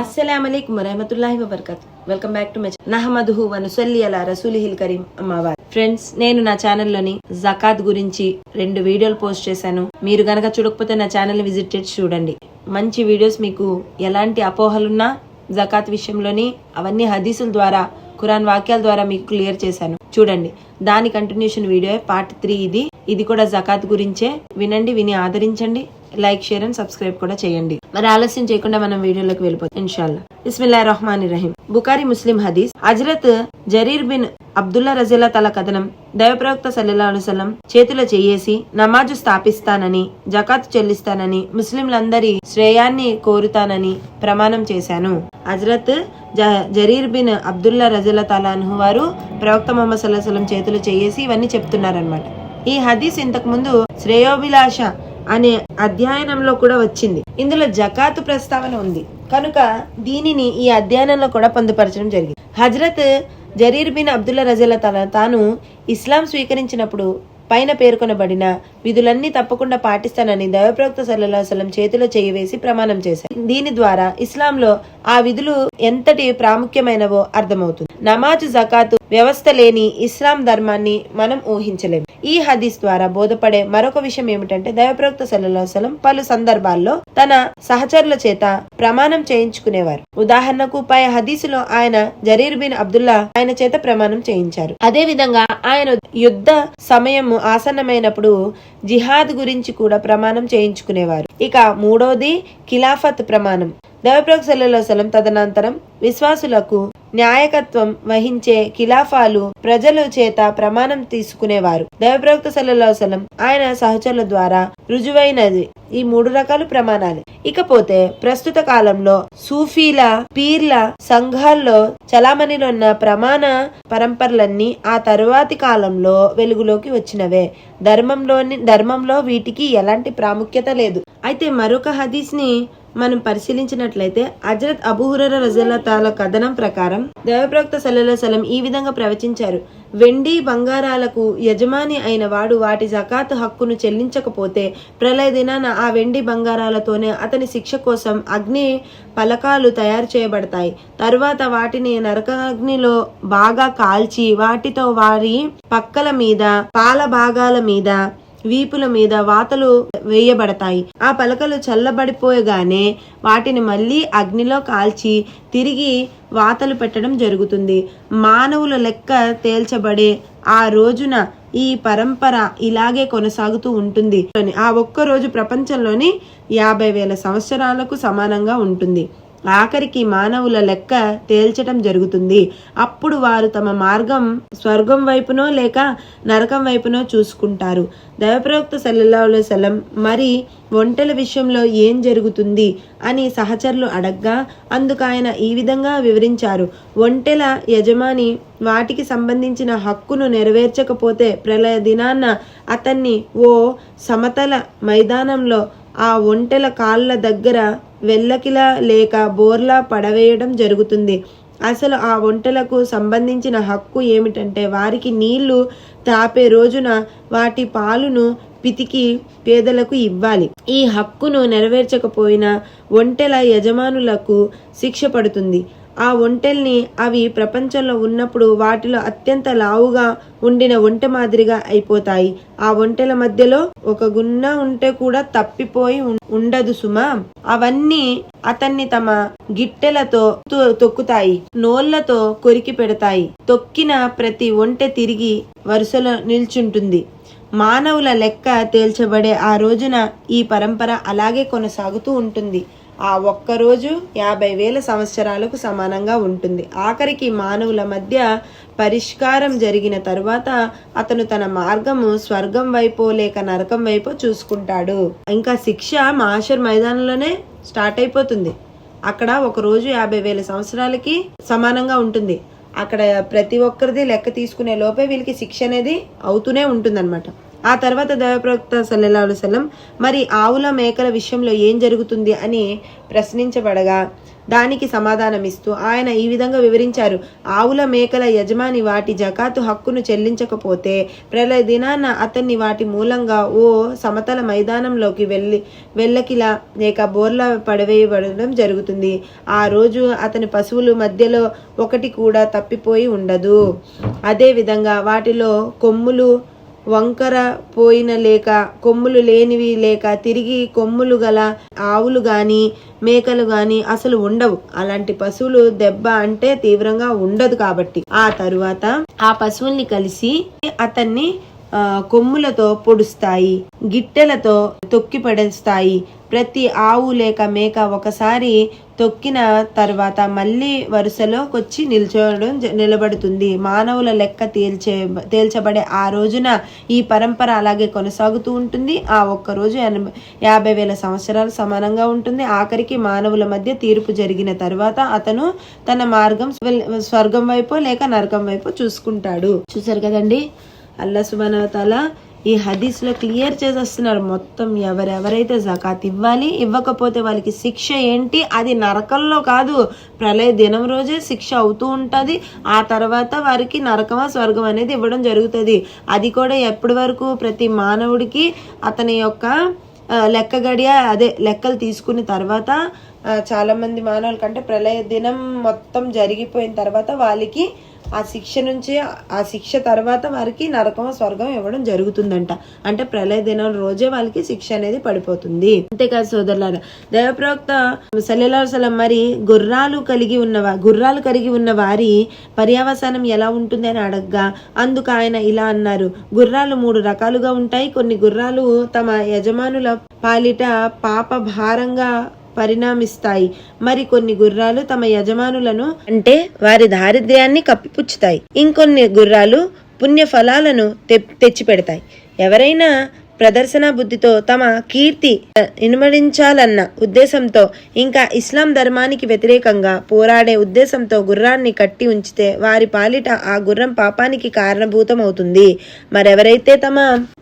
అస్సలం అయికం వరహమతుల్లాహి వబర్కత్ వెల్కమ్ బ్యాక్ టు మై నహమదుహు వనుసల్లి అలా రసూలిహిల్ కరీం అమ్మవార్ ఫ్రెండ్స్ నేను నా ఛానల్లోని జకాత్ గురించి రెండు వీడియోలు పోస్ట్ చేశాను. మీరు గనక చూడకపోతే నా ఛానల్ విజిట్ చేసి చూడండి. మంచి వీడియోస్ మీకు ఎలాంటి అపోహలున్నా జకాత్ విషయంలోని అవన్నీ హదీసుల ద్వారా ఖురాన్ వాక్యాల ద్వారా మీకు క్లియర్ చేశాను. చూడండి. దాని కంటిన్యూషన్ వీడియో పార్ట్ త్రీ ఇది. ఇది కూడా జకాత్ గురించే. వినండి విని ఆదరించండి. లైక్ షేర్ అండ్ సబ్స్క్రైబ్ కూడా చేయండి. మరి ఆలస్యం చేయకుండా మనం వీడియోలోకి వెళ్ళిపోతాం ఇన్షాల్లా. ఇస్మిల్లా రహమాన్ రహీం. బుకారి ముస్లిం హదీస్. హజరత్ జరీర్ బిన్ అబ్దుల్లా రజల్లా తల కథనం. దైవప్రవక్త సల్లల్లా వసల్లం చేతిలో చేయేసి నమాజు స్థాపిస్తానని జకాత్ చెల్లిస్తానని ముస్లింలందరి శ్రేయాన్ని కోరుతానని ప్రమాణం చేశాను. హజరత్ జరీర్ బిన్ అబ్దుల్లా రజల్లా తలాన్హు వారు ప్రవక్త మొహమ్మద్ సల్లాహం సల్లం చేతిలో చేయేసి ఇవన్నీ చెప్తున్నారనమాట ఈ హదీస్ ఇంతకు ముందు శ్రేయోభిలాష అనే అధ్యయనంలో కూడా వచ్చింది. ఇందులో జకాతు ప్రస్తావన ఉంది. కనుక దీనిని ఈ అధ్యయనంలో కూడా పొందుపరచడం జరిగింది. హజరత్ జరీర్ బిన్ అబ్దుల్లా రజల తన తాను ఇస్లాం స్వీకరించినప్పుడు పైన పేర్కొనబడిన విధులన్నీ తప్పకుండా పాటిస్తానని దైవప్రవక్త సల్లాహసలం చేతిలో చేయివేసి ప్రమాణం చేశారు. దీని ద్వారా ఇస్లాంలో ఆ విధులు ఎంతటి ప్రాముఖ్యమైనవో అర్థమవుతుంది. నమాజు జకాతు వ్యవస్థ లేని ఇస్లాం ధర్మాన్ని మనం ఊహించలేము. ఈ హదీస్ ద్వారా బోధపడే మరొక విషయం ఏమిటంటే దైవప్రవక్త సల్లల్లాహు పలు సందర్భాల్లో తన సహచరుల చేత ప్రమాణం చేయించుకునేవారు. ఉదాహరణకు పై హదీసులో ఆయన జరీర్ బిన్ అబ్దుల్లా ఆయన చేత ప్రమాణం చేయించారు. అదే విధంగా ఆయన యుద్ధ సమయం ఆసన్నమైనప్పుడు జిహాద్ గురించి కూడా ప్రమాణం చేయించుకునేవారు. ఇక మూడోది ఖిలాఫత్ ప్రమాణం. దైవప్రవక్త సల్లల్లాహు తదనంతరం విశ్వాసులకు న్యాయకత్వం వహించే ఖిలాఫాలు ప్రజల చేత ప్రమాణం తీసుకునేవారు. దైవప్రవక్త సల్లల్లాహు ఆయన సహచరుల ద్వారా రుజువైనది ఈ మూడు రకాల ప్రమాణాలు. ఇకపోతే ప్రస్తుత కాలంలో సూఫీల పీర్ల సంఘాల్లో చలామణిలో ఉన్న ప్రమాణ పరంపరలన్నీ ఆ తరువాతి కాలంలో వెలుగులోకి వచ్చినవే. ధర్మంలోని ధర్మంలో వీటికి ఎలాంటి ప్రాముఖ్యత లేదు. అయితే మరొక హదీస్ని మనం పరిశీలించినట్లయితే అజరత్ అబుహుర రజల్లా తాల కథనం ప్రకారం దేవప్రవక్త సల్లల్లాహు ఈ విధంగా ప్రవచించారు. వెండి బంగారాలకు యజమాని అయిన వాడు వాటి జకాత్ హక్కును చెల్లించకపోతే ప్రళయ దినాన ఆ వెండి బంగారాలతోనే అతని శిక్ష కోసం అగ్ని పలకాలు తయారు చేయబడతాయి. తర్వాత వాటిని నరకాగ్నిలో బాగా కాల్చి వాటితో వారి పక్కల మీద పాల భాగాల మీద వీపుల మీద వాతలు వేయబడతాయి. ఆ పలకలు చల్లబడిపోయగానే వాటిని మళ్ళీ అగ్నిలో కాల్చి తిరిగి వాతలు పెట్టడం జరుగుతుంది. మానవుల లెక్క తేల్చబడే ఆ రోజున ఈ పరంపర ఇలాగే కొనసాగుతూ ఉంటుంది. ఆ ఒక్క రోజు ప్రపంచంలోని యాభై వేల సంవత్సరాలకు సమానంగా ఉంటుంది. ఆఖరికి మానవుల లెక్క తేల్చటం జరుగుతుంది. అప్పుడు వారు తమ మార్గం స్వర్గం వైపునో లేక నరకం వైపునో చూసుకుంటారు. దైవప్రవక్త సల్లల్లాహు సలం మరి ఒంటెల విషయంలో ఏం జరుగుతుంది? అని సహచరులు అడగ్గా అందుకు ఆయన ఈ విధంగా వివరించారు. ఒంటెల యజమాని వాటికి సంబంధించిన హక్కును నెరవేర్చకపోతే ప్రళయ దినాన్న అతన్ని ఓ సమతల మైదానంలో ఆ ఒంటెల కాళ్ళ దగ్గర వెల్లకిలా లేక బోర్లా పడవేయడం జరుగుతుంది. అసలు ఆ ఒంటెలకు సంబంధించిన హక్కు ఏమిటంటే వారికి నీళ్ళు తాపే రోజున వాటి పాలును పితికి పేదలకు ఇవ్వాలి. ఈ హక్కును నెరవేర్చకపోయినా ఒంటెల యజమానులకు శిక్ష పడుతుంది. ఆ ఒంటెల్ని అవి ప్రపంచంలో ఉన్నప్పుడు వాటిలో అత్యంత లావుగా ఉండిన ఒంటె మాదిరిగా అయిపోతాయి. ఆ ఒంటెల మధ్యలో ఒక గున్న ఉంటే కూడా తప్పిపోయి ఉండదు సుమా. అవన్నీ అతన్ని తమ గిట్టెలతో తొ- తొక్కుతాయి నోళ్ళతో కొరికి పెడతాయి. తొక్కిన ప్రతి ఒంటె తిరిగి వరుసలో నిల్చుంటుంది. మానవుల లెక్క తేల్చబడే ఆ రోజున ఈ పరంపర అలాగే కొనసాగుతూ ఉంటుంది. ఆ ఒక్క రోజు యాభై వేల సంవత్సరాలకు సమానంగా ఉంటుంది. ఆఖరికి మానవుల మధ్య పరిష్కారం జరిగిన తరువాత అతను తన మార్గము స్వర్గం వైపో లేక నరకం వైపో చూసుకుంటాడు. ఇంకా శిక్ష మాషర్ మైదానంలోనే స్టార్ట్ అయిపోతుంది. అక్కడ ఒక రోజు యాభై వేల సంవత్సరాలకి సమానంగా ఉంటుంది. అక్కడ ప్రతి ఒక్కరిది లెక్క తీసుకునే లోపే వీళ్ళకి శిక్ష అనేది అవుతూనే ఉంటుందన్నమాట. ఆ తర్వాత దైవప్రవక్త సల్లల్లాహు సలం మరి ఆవుల మేకల విషయంలో ఏం జరుగుతుంది? అని ప్రశ్నించబడగా దానికి సమాధానమిస్తూ ఆయన ఈ విధంగా వివరించారు. ఆవుల మేకల యజమాని వాటి జకాతు హక్కును చెల్లించకపోతే ప్రళయ దినాన అతన్ని వాటి మూలంగా ఓ సమతల మైదానంలోకి వెళ్ళి వెళ్ళకిలా లేక బోర్ల పడవేయబడడం జరుగుతుంది. ఆ రోజు అతని పశువులు మధ్యలో ఒకటి కూడా తప్పిపోయి ఉండదు. అదేవిధంగా వాటిలో కొమ్ములు వంకర పోయిన లేక కొమ్ములు లేనివి లేక తిరిగి కొమ్ములు గల ఆవులు గాని మేకలు గాని అసలు ఉండవు. అలాంటి పశువులు దెబ్బ అంటే తీవ్రంగా ఉండదు కాబట్టి. ఆ తరువాత ఆ పశువుల్ని కలిసి అతన్ని కొమ్ములతో పొడుస్తాయి గిట్టెలతో తొక్కి పడేస్తాయి ప్రతి ఆవు లేక మేక ఒకసారి తొక్కిన తర్వాత మళ్ళీ వరుసలోకొచ్చి నిల్చోవడం జ- నిలబడుతుంది. మానవుల లెక్క తేల్చే తేల్చబడే ఆ రోజున ఈ పరంపర అలాగే కొనసాగుతూ ఉంటుంది. ఆ ఒక్క రోజు ఎనభై యాభై వేల సంవత్సరాలు సమానంగా ఉంటుంది. ఆఖరికి మానవుల మధ్య తీర్పు జరిగిన తర్వాత అతను తన మార్గం స్వర్గం వైపు లేక నరకం వైపు చూసుకుంటాడు. చూసారు కదండి? అల్లా సుబానవతాల ఈ హదీస్లో క్లియర్ చేసేస్తున్నారు. మొత్తం ఎవరెవరైతే జకాత్ ఇవ్వాలి ఇవ్వకపోతే వాళ్ళకి శిక్ష ఏంటి అది నరకంలో కాదు. ప్రళయ దినం రోజే శిక్ష అవుతూ ఉంటుంది. ఆ తర్వాత వారికి నరకమా స్వర్గం అనేది ఇవ్వడం జరుగుతుంది. అది కూడా ఎప్పటి వరకు ప్రతి మానవుడికి అతని యొక్క లెక్క గడియ అదే లెక్కలు తీసుకున్న తర్వాత చాలామంది మానవుల కంటే ప్రళయ దినం మొత్తం జరిగిపోయిన తర్వాత వాళ్ళకి ఆ శిక్ష నుంచి ఆ శిక్ష తర్వాత వారికి నరకం స్వర్గం ఇవ్వడం జరుగుతుందంట. అంటే ప్రళయ దినం రోజే వాళ్ళకి శిక్ష అనేది పడిపోతుంది. అంతేకాదు సోదరులారా దేవప్రవక్త సల్లెల్లాహు మరి గుర్రాలు కలిగి ఉన్న గుర్రాలు కలిగి ఉన్న వారి పర్యావసానం ఎలా ఉంటుంది అని అడగ్గా అందుకు ఆయన ఇలా అన్నారు. గుర్రాలు మూడు రకాలుగా ఉంటాయి. కొన్ని గుర్రాలు తమ యజమానుల పాలిట పాప భారంగా పరిణామిస్తాయి. మరి కొన్ని గుర్రాలు తమ యజమానులను అంటే వారి దారిద్ర్యాన్ని కప్పిపుచ్చుతాయి. ఇంకొన్ని గుర్రాలు పుణ్య ఫలాలను తె- తెచ్చిపెడతాయి. ఎవరైనా ప్రదర్శన బుద్ధితో తమ కీర్తి ఇనుమడించాలన్న ఉద్దేశంతో ఇంకా ఇస్లాం ధర్మానికి వ్యతిరేకంగా పోరాడే ఉద్దేశంతో గుర్రాన్ని కట్టి ఉంచితే వారి పాలిట ఆ గుర్రం పాపానికి కారణభూతమవుతుంది. మరెవరైతే తమ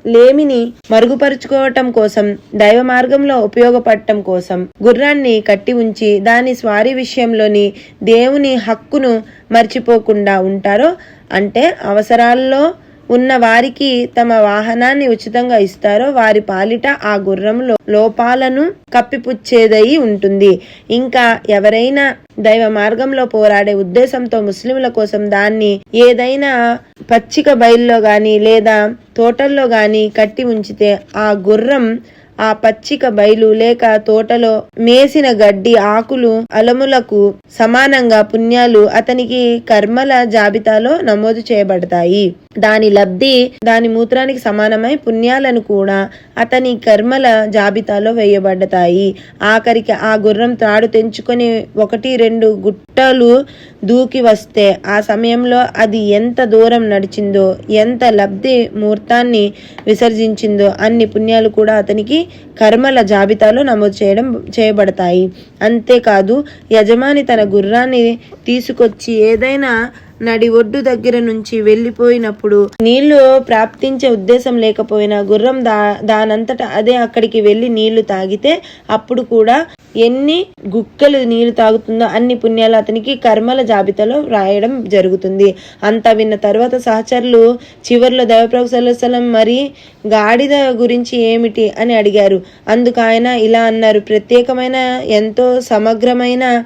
లేమిని మరుగుపరుచుకోవటం కోసం దైవ మార్గంలో ఉపయోగపడటం కోసం గుర్రాన్ని కట్టి ఉంచి దాని స్వారీ విషయంలోని దేవుని హక్కును మర్చిపోకుండా ఉంటారో అంటే అవసరాల్లో ఉన్న వారికి తమ వాహనాన్ని ఉచితంగా ఇస్తారో వారి పాలిట ఆ గుర్రంలో లోపాలను కప్పిపుచ్చేదయి ఉంటుంది. ఇంకా ఎవరైనా దైవ మార్గంలో పోరాడే ఉద్దేశంతో ముస్లింల కోసం దాన్ని ఏదైనా పచ్చిక బయల్లో గాని లేదా తోటల్లో గాని కట్టి ఉంచితే ఆ గుర్రం ఆ పచ్చిక బయలు లేక తోటలో మేసిన గడ్డి ఆకులు అలములకు సమానంగా పుణ్యాలు అతనికి కర్మల జాబితాలో నమోదు చేయబడతాయి. దాని లబ్ధి దాని మూత్రానికి సమానమై పుణ్యాలను కూడా అతని కర్మల జాబితాలో వేయబడతాయి. ఆఖరికి ఆ గుర్రం త్రాడు తెంచుకొని ఒకటి రెండు గుట్టలు దూకి వస్తే ఆ సమయంలో అది ఎంత దూరం నడిచిందో ఎంత లబ్ధి ముహూర్తాన్ని విసర్జించిందో అన్ని పుణ్యాలు కూడా అతనికి కర్మల జాబితాలో నమోదు చేయడం చేయబడతాయి. అంతేకాదు యజమాని తన గుర్రాన్ని తీసుకొచ్చి ఏదైనా నడి ఒడ్డు దగ్గర నుంచి వెళ్ళిపోయినప్పుడు నీళ్ళు ప్రాప్తించే ఉద్దేశం లేకపోయినా గుర్రం దా దానంతట అదే అక్కడికి వెళ్ళి నీళ్ళు తాగితే అప్పుడు కూడా ఎన్ని గుక్కలు నీరు తాగుతుందో అన్ని పుణ్యాలు అతనికి కర్మల జాబితాలో రాయడం జరుగుతుంది. అంతా విన్న తర్వాత సహచరులు చివరిలో దైవప్రభు సల్లాహం మరి గాడిద గురించి ఏమిటి అని అడిగారు. అందుకు ఆయన ఇలా అన్నారు ప్రత్యేకమైన ఎంతో సమగ్రమైన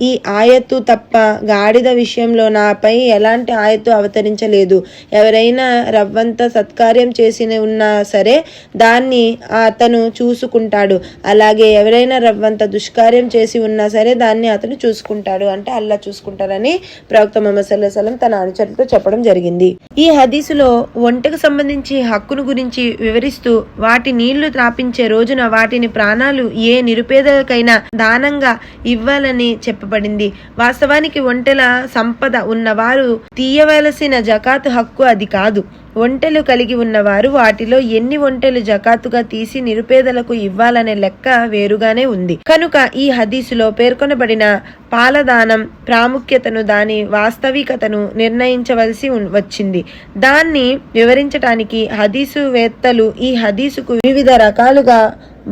ఈ ఆయత్తు తప్ప గాడిద విషయంలో నాపై ఎలాంటి ఆయత్తు అవతరించలేదు. ఎవరైనా రవ్వంత సత్కార్యం చేసి ఉన్నా సరే దాన్ని అతను చూసుకుంటాడు. అలాగే ఎవరైనా రవ్వంత దుష్కార్యం చేసి ఉన్నా సరే దాన్ని అతను చూసుకుంటాడు. అంటే అల్లా చూసుకుంటారని ప్రవక్త మొహమ్మద్ సల్లాహ్ సలం తన అనుచరులతో చెప్పడం జరిగింది. ఈ హదీసులో ఒంటకు సంబంధించి హక్కును గురించి వివరిస్తూ వాటి నీళ్ళు త్రాపించే రోజున వాటిని ప్రాణాలు ఏ నిరుపేదకైనా దానంగా ఇవ్వాలని అని చెప్పబడింది. వాస్తవానికి ఒంటెల సంపద ఉన్నవారు తీయవలసిన జకాతు హక్కు అది కాదు. ఒంటెలు కలిగి ఉన్నవారు వాటిలో ఎన్ని ఒంటెలు జకాతుగా తీసి నిరుపేదలకు ఇవ్వాలనే లెక్క వేరుగానే ఉంది. కనుక ఈ హదీసులో పేర్కొనబడిన పాలదానం ప్రాముఖ్యతను దాని వాస్తవికతను నిర్ణయించవలసి వచ్చింది. దాన్ని వివరించటానికి హదీసు వేత్తలు ఈ హదీసుకు వివిధ రకాలుగా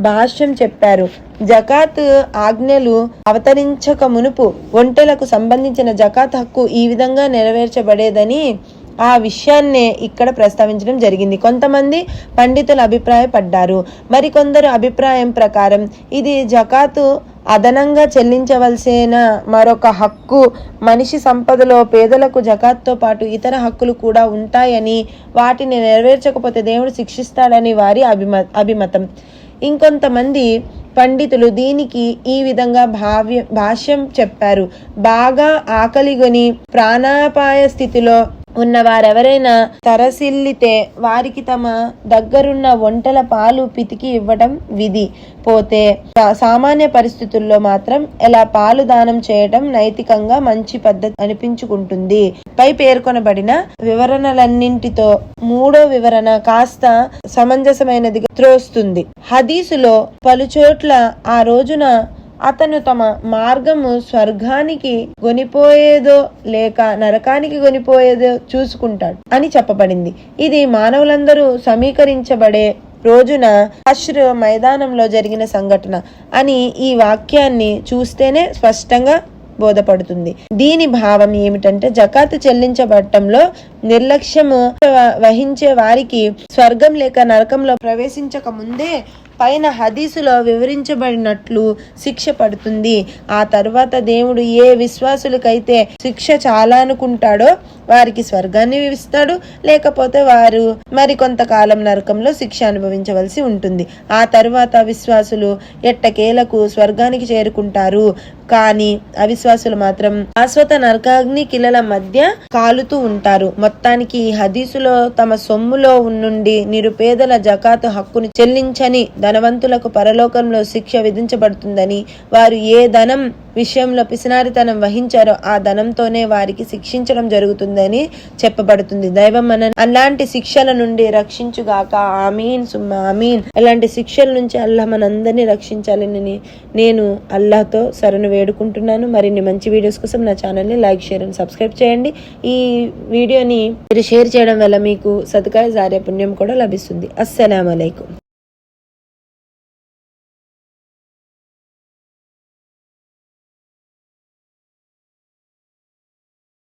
భాష్యం చెప్పారు. జకాత్ ఆజ్ఞలు అవతరించక మునుపు ఒంటెలకు సంబంధించిన జకాత్ హక్కు ఈ విధంగా నెరవేర్చబడేదని ఆ విషయాన్నే ఇక్కడ ప్రస్తావించడం జరిగింది. కొంతమంది పండితులు అభిప్రాయపడ్డారు. మరికొందరు అభిప్రాయం ప్రకారం ఇది జకాతు అదనంగా చెల్లించవలసిన మరొక హక్కు. మనిషి సంపదలో పేదలకు జకాత్తో పాటు ఇతర హక్కులు కూడా ఉంటాయని వాటిని నెరవేర్చకపోతే దేవుడు శిక్షిస్తాడని వారి అభిమ అభిమతం. ఇంకొంతమంది పండితులు దీనికి ఈ విధంగా భావ్య భాష్యం చెప్పారు. బాగా ఆకలిగొని ప్రాణాపాయ స్థితిలో ఉన్నవారెవరైనా తరసిల్లితే వారికి తమ దగ్గరున్న వంటల పాలు పితికి ఇవ్వటం విధి. పోతే సామాన్య పరిస్థితుల్లో మాత్రం ఇలా పాలు దానం చేయటం నైతికంగా మంచి పద్ధతి అనిపించుకుంటుంది. పై పేర్కొనబడిన వివరణలన్నింటితో మూడో వివరణ కాస్త సమంజసమైనదిగా త్రోస్తుంది. హదీసులో పలుచోట్ల ఆ రోజున అతను తమ మార్గము స్వర్గానికి గొనిపోయేదో లేక నరకానికి గొనిపోయేదో చూసుకుంటాడు అని చెప్పబడింది. ఇది మానవులందరూ సమీకరించబడే రోజున అశ్ర మైదానంలో జరిగిన సంఘటన అని ఈ వాక్యాన్ని చూస్తేనే స్పష్టంగా బోధపడుతుంది. దీని భావం ఏమిటంటే జకాతు చెల్లించబడటంలో నిర్లక్ష్యము వహించే వారికి స్వర్గం లేక నరకంలో ప్రవేశించక ముందే పైన హదీసులో వివరించబడినట్లు శిక్ష పడుతుంది. ఆ తర్వాత దేవుడు ఏ విశ్వాసులకైతే శిక్ష చాలా అనుకుంటాడో వారికి స్వర్గాన్ని ఇస్తాడు లేకపోతే వారు మరి కొంతకాలం నరకంలో శిక్ష అనుభవించవలసి ఉంటుంది. ఆ తర్వాత విశ్వాసులు ఎట్టకేలకు స్వర్గానికి చేరుకుంటారు. కానీ అవిశ్వాసులు మాత్రం శాశ్వత నరకాగ్ని కిలల మధ్య కాలుతూ ఉంటారు. మొత్తానికి ఈ హదీసులో తమ సొమ్ములో నుండి నిరుపేదల జకాతు హక్కును చెల్లించని ధనవంతులకు పరలోకంలో శిక్ష విధించబడుతుందని వారు ఏ ధనం విషయంలో పిసినారితనం వహించారో ఆ ధనంతోనే వారికి శిక్షించడం జరుగుతుందని చెప్పబడుతుంది. దైవం మన అలాంటి శిక్షల నుండి రక్షించుగాక. ఆమీన్ సుమ్మ ఆమీన్. అలాంటి శిక్షల నుంచి అల్లాహ్ మనందరినీ రక్షించాలని నేను అల్లాహ్తో శరణు వేడుకుంటున్నాను. మరిన్ని మంచి వీడియోస్ కోసం నా ఛానల్ని లైక్ షేర్ అండ్ సబ్స్క్రైబ్ చేయండి. ఈ వీడియోని మీరు షేర్ చేయడం వల్ల మీకు సతకాయ జారే పుణ్యం కూడా లభిస్తుంది. అస్సలం